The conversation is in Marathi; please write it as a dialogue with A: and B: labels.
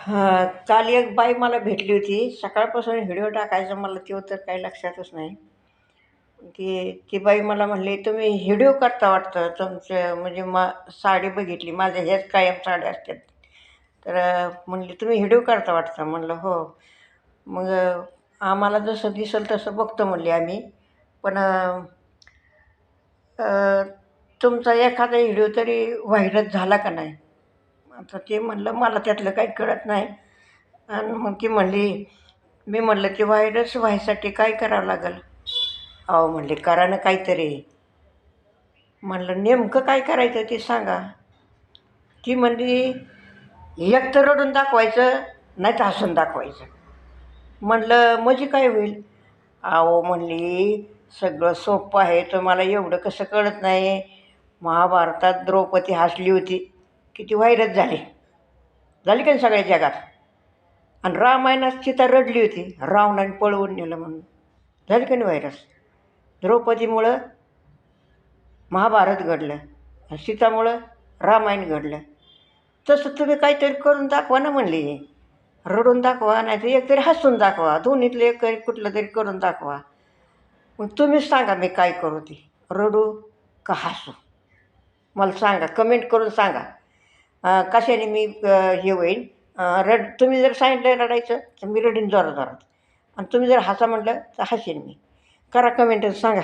A: हां काल एक बाई मला भेटली होती. सकाळपासून व्हिडिओ टाकायचा मला तो तर काही लक्षातच नाही. ती ती बाई मला म्हणली तुम्ही व्हिडिओ करता वाटतं? तुमचं म्हणजे मा साडी बघितली. माझ्या ह्याच कायम साड्या असतात. तर म्हणली तुम्ही व्हिडिओ करता वाटतं? म्हणलं हो. मग आम्हाला जसं दिसेल तसं बघतो म्हणली आम्ही. पण तुमचा एखादा व्हिडिओ तरी व्हायरल झाला का नाही? आता ते म्हणलं मला त्यातलं काही कळत नाही. आणि मग ती म्हणली मी म्हणलं की व्हायरस व्हायसाठी काय करावं लागेल? अहो म्हणले करा ना काहीतरी. म्हणलं नेमकं काय करायचं ते सांगा. ती म्हणली एक तर रडून दाखवायचं नाही तर हसून दाखवायचं. म्हणलं म्हणजे काय होईल? अहो म्हणली सगळं सोपं आहे तर मला एवढं कसं कळत नाही. महाभारतात द्रौपदी हसली होती. किती व्हायरस झाली. झाली का नाही सगळ्या जगात? आणि रामायणात सीता रडली होती. रावणाने पळवून नेलं म्हणून. झाली का नाही व्हायरस? द्रौपदीमुळं महाभारत घडलं आणि सीतामुळं रामायण घडलं. तसं तुम्ही काहीतरी करून दाखवा ना म्हणली रडून दाखवा नाहीतर एकतरी हसून दाखवा. दोन्हीतलं एक तरी कुठलं तरी करून दाखवा. मग तुम्हीच सांगा मी काय करू ती. रडू का हसू? मला सांगा कमेंट करून सांगा. कशाने मी हे होईल रड तुम्ही जर सांगितलं रडायचं तर मी रडीन जोरा जोरात. आणि तुम्ही जर हसा म्हटलं तर हसेन मी. करा कमेंट सांगा.